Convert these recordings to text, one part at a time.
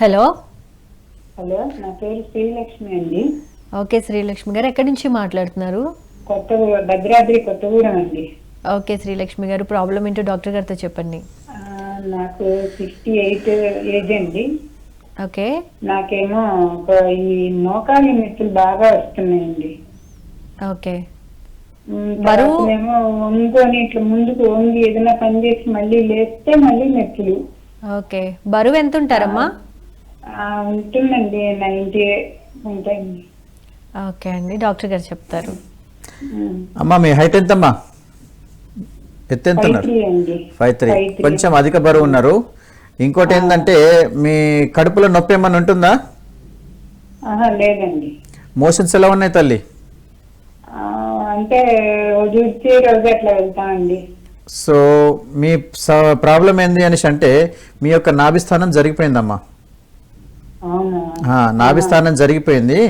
Hello. Hello నా పేరు శ్రీలక్ష్మి అండి. ఓకే శ్రీలక్ష్మి గారు ఎక్కడి నుంచి మాట్లాడుతున్నారు? కొత్త భద్రాద్రి కొత్తగూడెం అండి. ఓకే శ్రీలక్ష్మి గారు ప్రాబ్లం ఏంటో డాక్టర్ గారితో చెప్పండి. నాకు సిక్స్టీ ఎయిట్ ఏజ్ అండి. ఓకే. నాకేమో ఒక ఈ మోకాలి నొప్పులు బాగా వస్తున్నాయండి. ఓకే. బరువు? తర్వాతనేమో వంగుకొని ఇట్లా ముందుకు వంగి ఏదైనా పని చేసి మళ్ళీ లేస్తే మళ్ళీ నొప్పులు. ఓకే. బరువు ఎంత ఉంటారమ్మా ఉంటుందండి నైన్టీ ఉంటాయండి ఓకే అండి డాక్టర్ గారు చెప్తారు. అమ్మా మీ హైట్ ఎంతమ్మా? ఎత్తు ఎంత ఫైవ్ ఉన్నారు త్రీ. కొంచెం అధిక బరువు ఉన్నారు. ఇంకోటి ఏంటంటే మీ కడుపులో నొప్పి ఏమన్నా ఉంటుందా? ఆహా లేదండి. మోషన్స్ ఎలా ఉన్నాయి తల్లి? అంటే రోజు రోజు అట్లా వెళ్తామండి. సో మీ ప్రాబ్లం ఏంది అనేసి అంటే మీ యొక్క నాభిస్థానం జరిగిపోయిందమ్మా. నాభిస్థానం జరిగిపోయింది.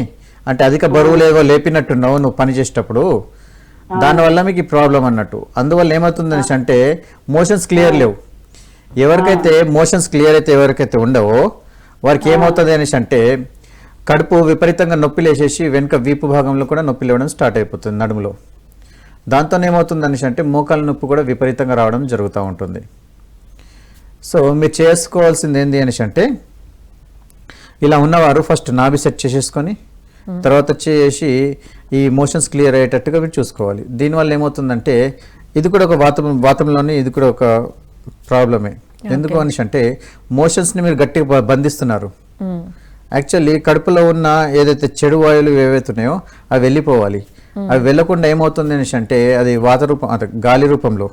అంటే అధిక బరువులు ఏవో లేపినట్టున్నావు నువ్వు పని చేసేటప్పుడు. దానివల్ల మీకు ఈ ప్రాబ్లం అన్నట్టు. అందువల్ల ఏమవుతుంది అంటే మోషన్స్ క్లియర్ లేవు. ఎవరికైతే మోషన్స్ క్లియర్ అయితే ఎవరికైతే ఉండవో వారికి ఏమవుతుంది అనేసి అంటే కడుపు విపరీతంగా నొప్పి లేచేసి వెనుక వీపు భాగంలో కూడా నొప్పి లేవడం స్టార్ట్ అయిపోతుంది నడుములో. దాంతో ఏమవుతుంది అనేసి అంటే మోకాల నొప్పి కూడా విపరీతంగా రావడం జరుగుతూ ఉంటుంది. సో మీరు చేసుకోవాల్సింది ఏంటి అనేసి అంటే ఇలా ఉన్నవారు ఫస్ట్ నాభి సెట్ చేసేసుకొని తర్వాత వచ్చేసి ఈ మోషన్స్ క్లియర్ అయ్యేటట్టుగా మీరు చూసుకోవాలి. దీనివల్ల ఏమవుతుందంటే ఇది కూడా ఒక వాతం వాతంలోనే ఇది కూడా ఒక ప్రాబ్లమే ఎందుకు అనేసి అంటే మోషన్స్ని మీరు గట్టిగా బంధిస్తున్నారు. యాక్చువల్లీ కడుపులో ఉన్న ఏదైతే చెడు వాయువులు ఏవైతే ఉన్నాయో అవి వెళ్ళిపోవాలి. అవి వెళ్ళకుండా ఏమవుతుంది అనేసి అంటే అది వాత రూపం అంటే గాలి రూపంలో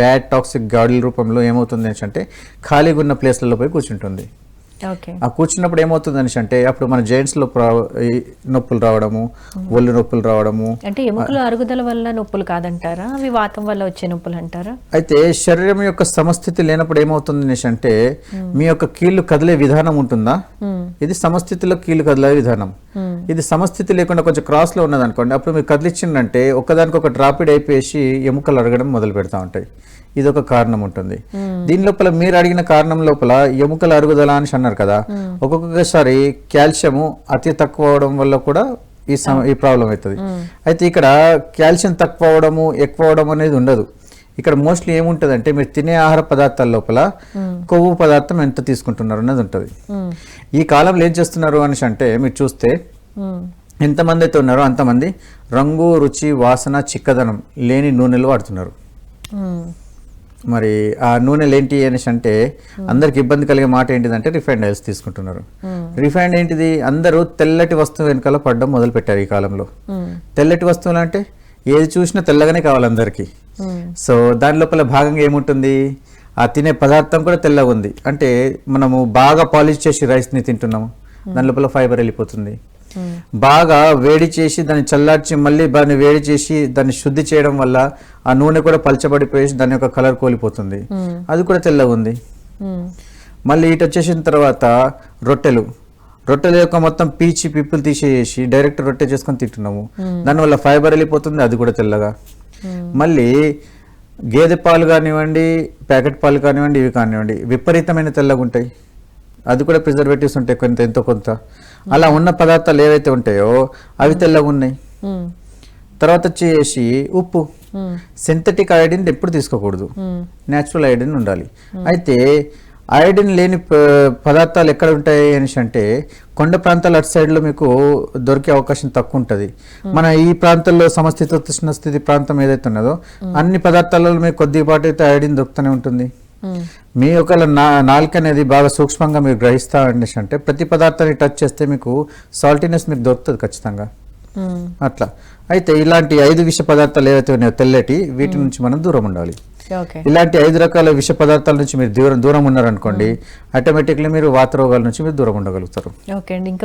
బ్యాడ్ టాక్సిక్ గాలి రూపంలో ఏమవుతుంది అనేసి అంటే ఖాళీగా ఉన్న ప్లేస్లలో పోయి కూర్చుంటుంది. ఆ కూర్చున్నప్పుడు ఏమవుతుంది అనేసి అంటే అప్పుడు మన joints లో ప్రా- ఈ నొప్పులు రావడము ఒళ్ళు నొప్పులు రావడము. అంటే ఎముకల అరుగుదల వల్ల నొప్పులు కాదంటారా? అవి వాతం వల్ల వచ్చే నొప్పులు అంటారా? అయితే శరీరం యొక్క సమస్థితి లేనప్పుడు ఏమవుతుంది అనేసి అంటే మీ యొక్క కీళ్ళు కదిలే విధానం ఉంటుందా? మ్మ్. ఇది సమస్థితిలో కీళ్ళు కదిలే విధానం. ఇది సమస్థితి లేకుండా కొంచెం క్రాస్లో ఉన్నది అనుకోండి అప్పుడు మీరు కదిలిచ్చిందంటే ఒకదానికి ఒక డ్రాపిడ్ అయిపోయేసి ఎముకలు అరగడం మొదలు పెడతా ఉంటాయి. ఇది ఒక కారణం ఉంటుంది. దీని లోపల మీరు అడిగిన కారణం లోపల ఎముకల అరుగుదల అని అన్నారు కదా ఒక్కొక్కసారి కాల్షియము అతి తక్కువ అవడం వల్ల కూడా ఈ ఈ ప్రాబ్లం అవుతుంది. అయితే ఇక్కడ కాల్షియం తక్కువ అవడము ఎక్కువ అవడం అనేది ఉండదు. ఇక్కడ మోస్ట్లీ ఏముంటుంది అంటే మీరు తినే ఆహార పదార్థాల లోపల కొవ్వు పదార్థం ఎంత తీసుకుంటున్నారు అనేది ఉంటుంది. ఈ కాలంలో ఏం చేస్తున్నారు అనేసి అంటే మీరు చూస్తే. ఎంతమంది అయితే ఉన్నారో అంతమంది రంగు రుచి వాసన చిక్కదనం లేని నూనెలు వాడుతున్నారు. మరి ఆ నూనెలు ఏంటి అనేసి అంటే అందరికి ఇబ్బంది కలిగే మాట ఏంటిదంటే రిఫైండ్ ఆయిల్స్ తీసుకుంటున్నారు రిఫైండ్ ఏంటిది అందరూ తెల్లటి వస్తువు వెనకాల పడడం మొదలు పెట్టారు ఈ కాలంలో. తెల్లటి వస్తువులు అంటే ఏది చూసినా తెల్లగానే కావాలి అందరికీ. సో దాని లోపల భాగంగా ఏముంటుంది? ఆ తినే పదార్థం కూడా తెల్లగా ఉంది. అంటే మనము బాగా పాలిష్ చేసి రైస్ని తింటున్నాము. దాని లోపల ఫైబర్ వెళ్ళిపోతుంది. మ్మ్. బాగా వేడి చేసి దాన్ని చల్లార్చి మళ్ళీ దాన్ని వేడి చేసి దాన్ని శుద్ధి చేయడం వల్ల ఆ నూనె కూడా పలచబడిపోయేసి దాని యొక్క కలర్ కోల్పోతుంది. అది కూడా తెల్లగా ఉంది. మళ్ళీ ఇటు వచ్చేసిన తర్వాత రొట్టెలు. రొట్టెల యొక్క మొత్తం పీచి పిప్పులు తీసేసి డైరెక్ట్ రొట్టె చేసుకొని తింటున్నాము. దానివల్ల ఫైబర్ వెళ్ళిపోతుంది అది కూడా తెల్లగా. మళ్ళీ గేదె పాలు కానివ్వండి ప్యాకెట్ పాలు కానివ్వండి ఇవి కానివ్వండి విపరీతమైన తెల్లగా ఉంటాయి. అది కూడా ప్రిజర్వేటివ్స్ ఉంటాయి కొంత ఎంతో కొంత. అలా ఉన్న పదార్థాలు ఏవైతే ఉంటాయో అవి తెల్లగా ఉన్నాయి. తర్వాత వచ్చేసి ఉప్పు. సింథటిక్ అయోడిన్ ఎప్పుడు తీసుకోకూడదు. న్యాచురల్ అయోడిన్ ఉండాలి. అయితే అయోడిన్ లేని పదార్థాలు ఎక్కడ ఉంటాయి అనేసి అంటే కొండ ప్రాంతాల అటు సైడ్లో మీకు దొరికే అవకాశం తక్కువ ఉంటుంది. మన ఈ ప్రాంతాల్లో సమస్థితోష్ణ స్థితి ప్రాంతం ఏదైతే ఉన్నదో అన్ని పదార్థాలలో మీకు కొద్దిపాటు అయితే అయోడిన్ దొరుకుతూనే ఉంటుంది. మీ ఒకవేళ నా నాలుక అనేది బాగా సూక్ష్మంగా మీరు గ్రహిస్తా అనేసి అంటే ప్రతి పదార్థాన్ని టచ్ చేస్తే మీకు సాల్టీనెస్ మీకు దొరుకుతుంది ఖచ్చితంగా. అట్లా. అయితే ఇలాంటి ఐదు విష పదార్థాలు ఏవైతే ఉన్నాయో తెల్లటి వీటి నుంచి మనం దూరం ఉండాలి. ఇలాంటి ఐదు రకాల విష పదార్థాల నుంచి మీరు దూరం దూరం ఉన్నారనుకోండి ఆటోమేటిక్లీ మీరు వాత రోగాల నుంచి మీరు దూరం ఉండగలుగుతారు. ఓకే అండి